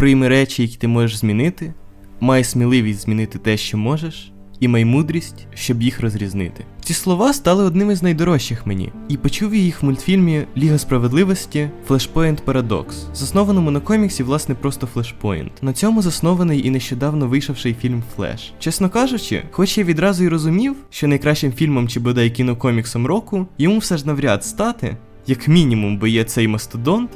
Прийми речі, які ти можеш змінити, май сміливість змінити те, що можеш, і май мудрість, щоб їх розрізнити. Ці слова стали одними з найдорожчих мені, і почув я їх в мультфільмі Ліга справедливості Flashpoint Paradox, заснованому на коміксі, власне, просто Flashpoint. На цьому заснований і нещодавно вийшовший фільм Флеш. Чесно кажучи, хоч я відразу й розумів, що найкращим фільмом чи бодай кінокоміксом року йому все ж навряд стати, як мінімум, бо є цей мастодонт.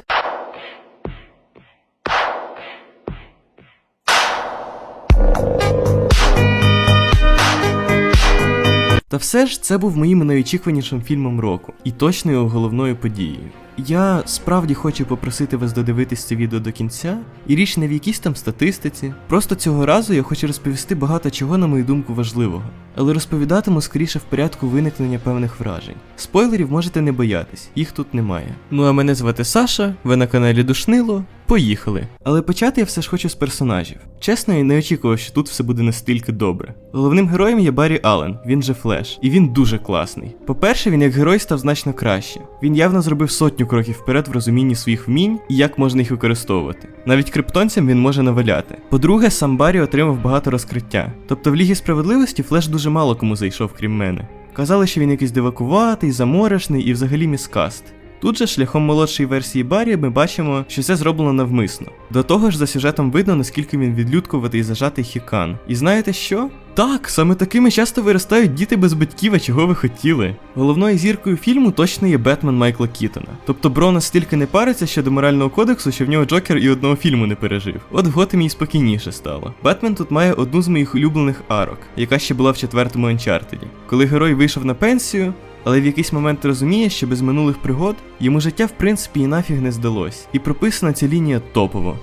Та все ж це був моїм найочікуванішим фільмом року і точно його головною подією. Я справді хочу попросити вас додивитись це відео до кінця, і річ не в якійсь там статистиці. Просто цього разу я хочу розповісти багато чого, на мою думку, важливого, але розповідатиму скоріше в порядку виникнення певних вражень. Спойлерів можете не боятись, їх тут немає. Ну а мене звати Саша, ви на каналі Душнило. Поїхали. Але почати я все ж хочу з персонажів. Чесно, я не очікував, що тут все буде настільки добре. Головним героєм є Баррі Аллен, він же Флеш, і він дуже класний. По-перше, він як герой став значно краще. Він явно зробив сотню кроків вперед в розумінні своїх вмінь і як можна їх використовувати. Навіть криптонцям він може наваляти. По-друге, сам Баррі отримав багато розкриття. Тобто в Лігі справедливості Флеш дуже мало кому зайшов, крім мене. Казали, що він якийсь дивакуватий, заморешний і взагалі міскаст. Тут же шляхом молодшої версії Баррі ми бачимо, що це зроблено навмисно. До того ж, за сюжетом видно, наскільки він відлюдкуватий і зажатий хікан. І знаєте що? Так, саме такими часто виростають діти без батьків, а чого ви хотіли. Головною зіркою фільму точно є Бетмен Майкла Кітона. Тобто Бро настільки не париться щодо морального кодексу, що в нього Джокер і одного фільму не пережив. От в Готемі й спокійніше стало. Бетмен тут має одну з моїх улюблених арок, яка ще була в четвертому Анчартеді. Коли герой вийшов на пенсію, але в якийсь момент розуміє, що без минулих пригод йому життя в принципі і нафіг не здалось. І прописана ця лінія топово.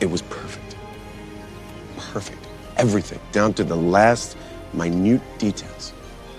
It was perfect. Perfect. Everything, down to the last minute details.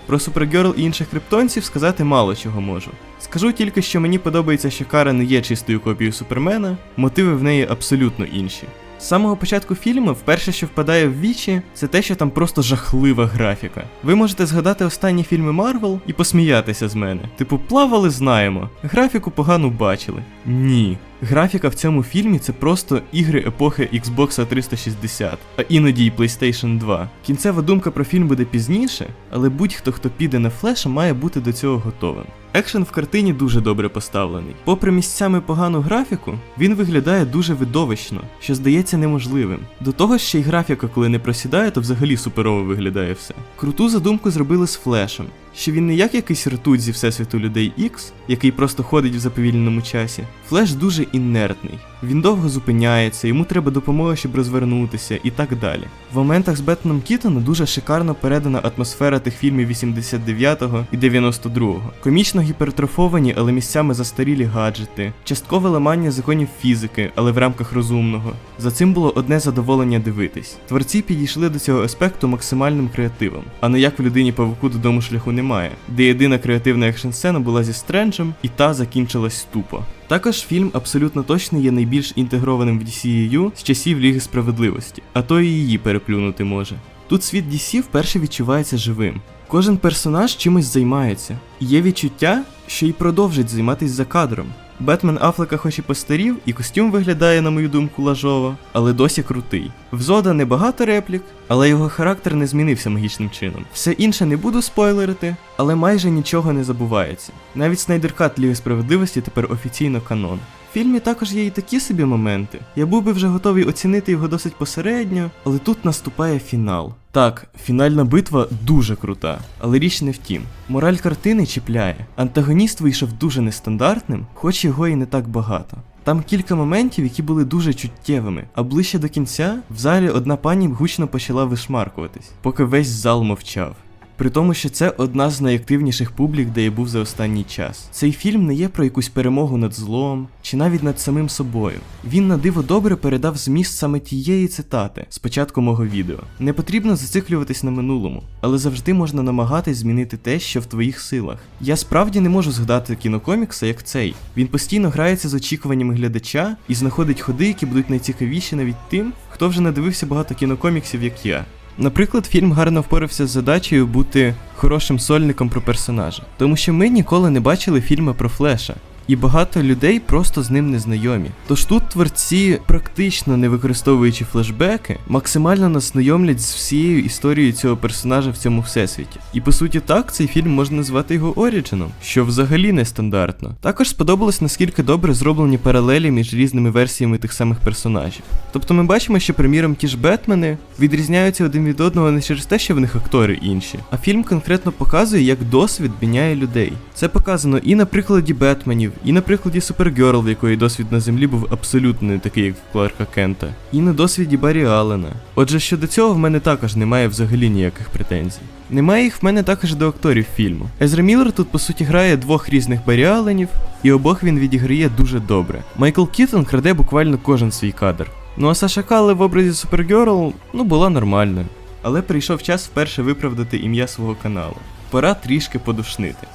Про Супергерл і інших криптонців сказати мало чого можу. Скажу тільки, що мені подобається, що Кара не є чистою копією Супермена, мотиви в неї абсолютно інші. З самого початку фільму вперше, що впадає в вічі, це те, що там просто жахлива графіка. Ви можете згадати останні фільми Марвел і посміятися з мене. Типу, плавали, знаємо. Графіку погано бачили. Ні. Графіка в цьому фільмі це просто ігри епохи Xbox 360, а іноді й PlayStation 2. Кінцева думка про фільм буде пізніше, але будь-хто, хто піде на флеша, має бути до цього готовим. Екшен в картині дуже добре поставлений. Попри місцями погану графіку, він виглядає дуже видовищно, що здається неможливим. До того ще й графіка, коли не просідає, то взагалі суперово виглядає все. Круту задумку зробили з флешем, що він не як якийсь ртуть зі всесвіту людей X, який просто ходить в заповільненому часі. Флеш дуже інертний. Він довго зупиняється, йому треба допомога, щоб розвернутися, і так далі. В моментах з Бетменом Кітона дуже шикарно передана атмосфера тих фільмів 89-го і 92-го. Комічно гіпертрофовані, але місцями застарілі гаджети, часткове ламання законів фізики, але в рамках розумного. За цим було одне задоволення дивитись. Творці підійшли до цього аспекту максимальним креативом, а не як в людині павуку додому шляху немає, де єдина креативна екшн сцена була зі Стренджем, і та закінчилась тупо. Також фільм абсолютно точно є найбільш інтегрованим в DCEU з часів Ліги справедливості, а то і її переплюнути може. Тут світ DC вперше відчувається живим. Кожен персонаж чимось займається, і є відчуття, що й продовжить займатися за кадром. Бетмен Афлека хоч і постарів, і костюм виглядає, на мою думку, лажово, але досі крутий. В Зода небагато реплік, але його характер не змінився магічним чином. Все інше не буду спойлерити, але майже нічого не забувається. Навіть Снайдеркат Ліги справедливості тепер офіційно канон. В фільмі також є і такі собі моменти. Я був би вже готовий оцінити його досить посередньо, але тут наступає фінал. Так, фінальна битва дуже крута, але річ не в тім. Мораль картини чіпляє. Антагоніст вийшов дуже нестандартним, хоч його і не так багато. Там кілька моментів, які були дуже чуттєвими, а ближче до кінця в залі одна пані гучно почала вишмаркуватись, поки весь зал мовчав. При тому, що це одна з найактивніших публік, де я був за останній час. Цей фільм не є про якусь перемогу над злом чи навіть над самим собою. Він на диво добре передав зміст саме тієї цитати з початку мого відео. Не потрібно зациклюватись на минулому, але завжди можна намагатись змінити те, що в твоїх силах. Я справді не можу згадати кінокомікса як цей. Він постійно грається з очікуваннями глядача і знаходить ходи, які будуть найцікавіші навіть тим, хто вже надивився багато кінокоміксів, як я. Наприклад, фільм гарно впорався з задачею бути хорошим сольником про персонажа, тому що ми ніколи не бачили фільми про Флеша. І багато людей просто з ним не знайомі. Тож тут творці, практично не використовуючи флешбеки, максимально нас знайомлять з всією історією цього персонажа в цьому всесвіті. І по суті, так цей фільм можна назвати його оріджином, що взагалі нестандартно. Також сподобалось наскільки добре зроблені паралелі між різними версіями тих самих персонажів. Тобто ми бачимо, що, приміром, ті ж Бетмени відрізняються один від одного не через те, що в них актори інші, а фільм конкретно показує, як досвід міняє людей. Це показано і на прикладі Бетменів, і на прикладі Супергерл, в якої досвід на землі був абсолютно не такий, як в Кларка Кента, і на досвіді Баррі Аллена. Отже, щодо цього в мене також немає взагалі ніяких претензій. Немає їх в мене також до акторів фільму. Езра Міллер тут по суті грає двох різних Баррі Алленів, і обох він відіграє дуже добре. Майкл Кітон краде буквально кожен свій кадр. Ну а Саша Калле в образі Супергерл, ну, була нормальною. Але прийшов час вперше виправдати ім'я свого каналу. Пора трішки подушнити.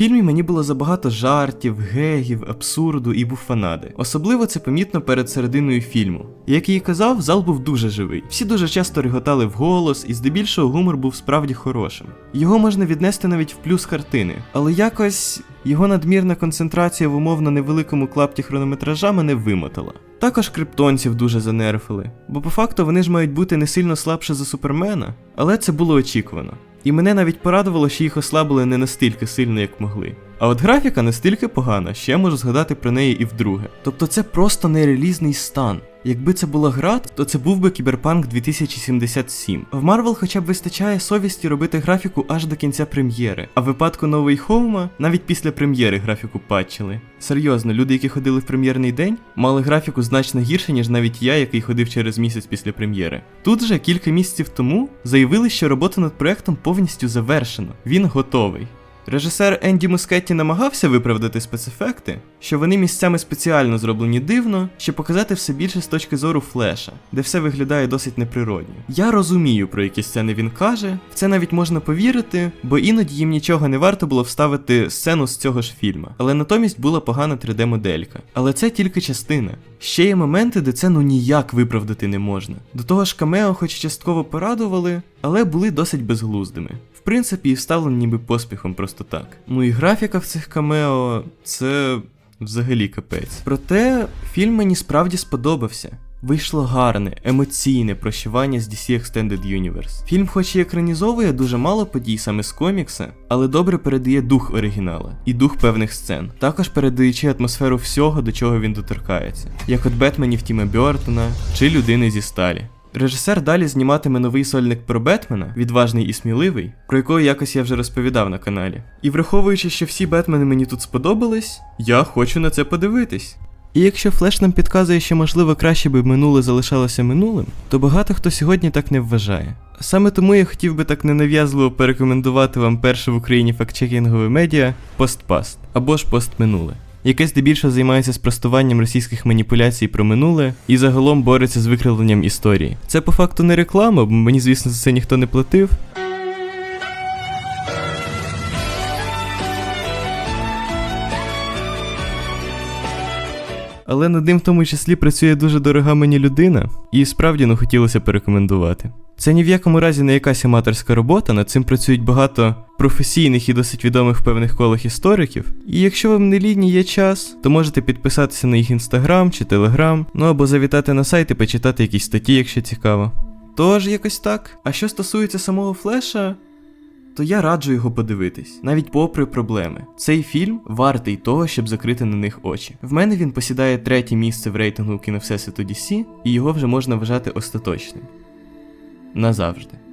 Фільмі мені було забагато жартів, гегів, абсурду і буфанади. Особливо це помітно перед серединою фільму. Як я і казав, зал був дуже живий. Всі дуже часто реготали вголос, і здебільшого гумор був справді хорошим. Його можна віднести навіть в плюс картини, але якось його надмірна концентрація в умовно невеликому клапті хронометража мене вимотала. Також криптонців дуже занерфили, бо по факту вони ж мають бути не сильно слабше за супермена, але це було очікувано. І мене навіть порадувало, що їх ослабили не настільки сильно, як могли. А от графіка настільки погана, що я можу згадати про неї і вдруге. Тобто це просто нерелізний стан. Якби це була гра, то це був би Кіберпанк 2077. В Марвел хоча б вистачає совісті робити графіку аж до кінця прем'єри, а в випадку нової Хоума навіть після прем'єри графіку патчили. Серйозно, люди, які ходили в прем'єрний день, мали графіку значно гірше, ніж навіть я, який ходив через місяць після прем'єри. Тут же кілька місяців тому заявили, що робота над проектом повністю завершена. Він готовий. Режисер Енді Мускетті намагався виправдати спецефекти, що вони місцями спеціально зроблені дивно, щоб показати все більше з точки зору флеша, де все виглядає досить неприродньо. Я розумію, про які сцени він каже, в це навіть можна повірити, бо іноді їм нічого не варто було вставити сцену з цього ж фільма. Але натомість була погана 3D-моделька. Але це тільки частина. Ще є моменти, де це ну ніяк виправдати не можна. До того ж, камео, хоч частково порадували, але були досить безглуздими. В принципі, і вставлені ніби поспіхом просто так. Ну і графіка в цих камео це взагалі капець. Проте фільм мені справді сподобався. Вийшло гарне, емоційне прощування з DC Extended Universe. Фільм, хоч і екранізовує дуже мало подій саме з комікса, але добре передає дух оригінала і дух певних сцен, також передаючи атмосферу всього, до чого він доторкається, як от Бетменів Тіма Бьортона чи людини зі сталі. Режисер далі зніматиме новий сольник про Бетмена, відважний і сміливий, про якого якось я вже розповідав на каналі. І враховуючи, що всі Бетмени мені тут сподобались, я хочу на це подивитись. І якщо Флеш нам підказує, що можливо краще би минуле залишалося минулим, то багато хто сьогодні так не вважає. Саме тому я хотів би так ненав'язливо порекомендувати вам перше в Україні фактчекінгове медіа Постпаст або ж постминуле яке здебільшого займається спростуванням російських маніпуляцій про минуле і загалом бореться з викривленням історії. Це по факту не реклама, бо мені, звісно, за це ніхто не платив. Але над ним в тому числі працює дуже дорога мені людина, і справді ну хотілося порекомендувати. Це ні в якому разі не якась аматорська робота, над цим працюють багато професійних і досить відомих в певних колах істориків. І якщо вам не лінні є час, то можете підписатися на їх інстаграм чи телеграм, ну або завітати на сайт і почитати якісь статті, якщо цікаво. Тож якось так. А що стосується самого флеша, то я раджу його подивитись, навіть попри проблеми. Цей фільм вартий того, щоб закрити на них очі. В мене він посідає третє місце в рейтингу кіновсесвіту DC, і його вже можна вважати остаточним. Назавжди.